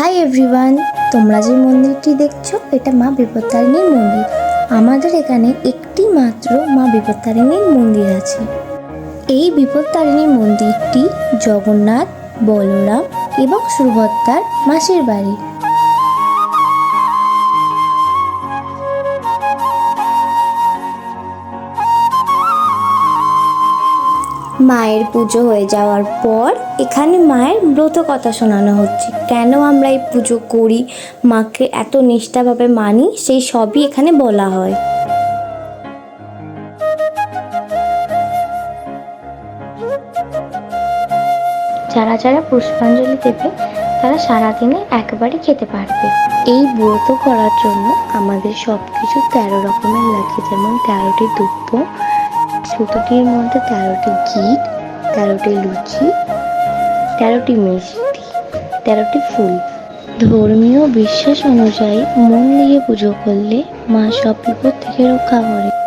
Hi everyone, তোমরা যে মন্দিরটি দেখছ, এটা মা বিপত্তারিণীর মন্দির। আমাদের এখানে একটি মাত্র মা বিপত্তারিণীর মন্দির আছে। এই বিপত্তারিণীর মন্দিরটি জগন্নাথ, বলরাম এবং সুভদ্রার মাসির বাড়ি। মায়ের পুজো হয়ে যাওয়ার পর এখানে মায়ের ব্রত কথা শোনানো হচ্ছে। কেন আমরা এই পুজো করি? মাকে এত নিষ্ঠাভাবে মানি সেই সবই এখানে বলা হয়। যারা যারা পুষ্পাঞ্জলি দেবে তারা সারাদিনে একবারই খেতে পারবে। এই ব্রত করার জন্য আমাদের সব কিছু তেরো রকমের লাগে যেমন তেরোটি দুব্য সুতোটির মধ্যে তেরোটি গিট তেরোটি লুচি, তেরোটি মিষ্টি, তেরোটি ফুল। ধর্মীয় বিশ্বাস অনুযায়ী মন দিয়ে পুজো করলে মা সব বিপদ থেকে রক্ষা করে।